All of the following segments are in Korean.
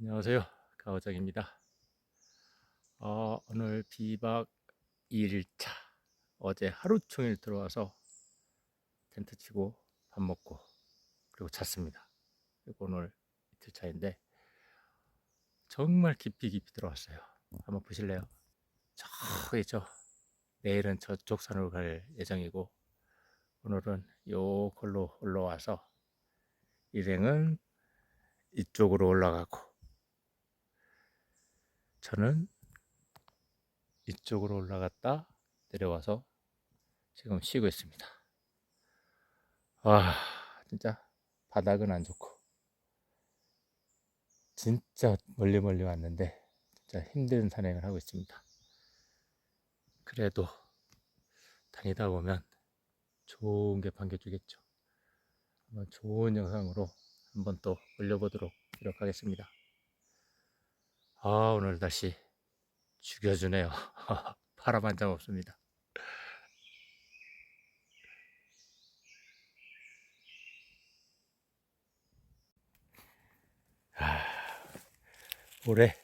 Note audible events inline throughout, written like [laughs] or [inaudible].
안녕하세요. 가오장입니다. 어, 오늘 비박 2일차. 어제 하루 종일 들어와서 텐트 치고 밥 먹고 그리고 잤습니다. 그리고 오늘 이틀 차인데 정말 깊이 깊이 들어왔어요. 한번 보실래요? 저기 저 내일은 저쪽 산으로 갈 예정이고 오늘은 요 걸로 올라와서 일행은 이쪽으로 올라가고 저는 이쪽으로 올라갔다 내려와서 지금 쉬고 있습니다. 와, 진짜 바닥은 안 좋고 진짜 멀리 멀리 왔는데 진짜 힘든 산행을 하고 있습니다. 그래도 다니다 보면 좋은 게 반겨주겠죠. 좋은 영상으로 한번 또 올려보도록 노력하겠습니다. 아, 오늘 날씨 죽여주네요. [laughs] 바람 한 점 없습니다. 아, 올해,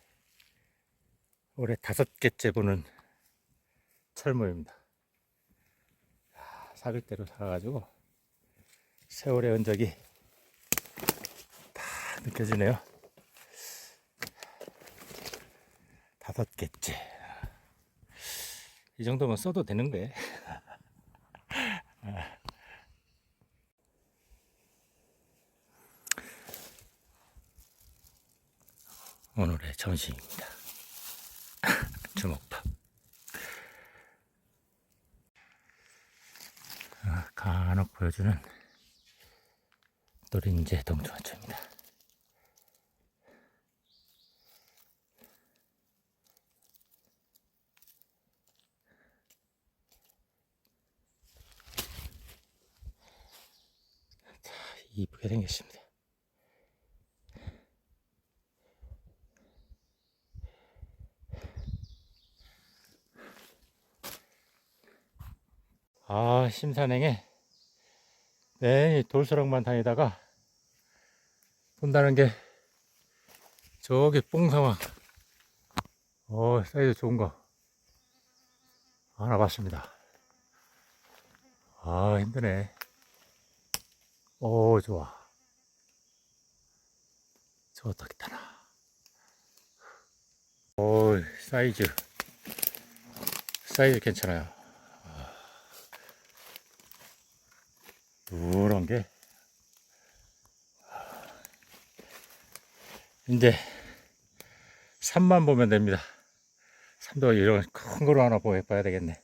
올해 다섯 개째 보는 철모입니다. 아, 사글대로 살아가지고 세월의 흔적이 다 느껴지네요. 개째. 이 정도면 써도 되는 거예요. [laughs] 오늘의 점심입니다. [laughs] 주먹밥. 아, 간혹 보여주는 노린재 동주화초입니다. 이쁘게 생겼습니다. 아, 심산행에 네, 돌서락만 다니다가 본다는 게 저기 뽕상황. 어 사이즈 좋은 거 하나 봤습니다. 아 힘드네 오 좋아. 좋다 기타나 오 사이즈. 사이즈 괜찮아요. 누런 게? 이제 산만 보면 됩니다. 산도 이런 큰 거로 하나 보- 봐야 되겠네.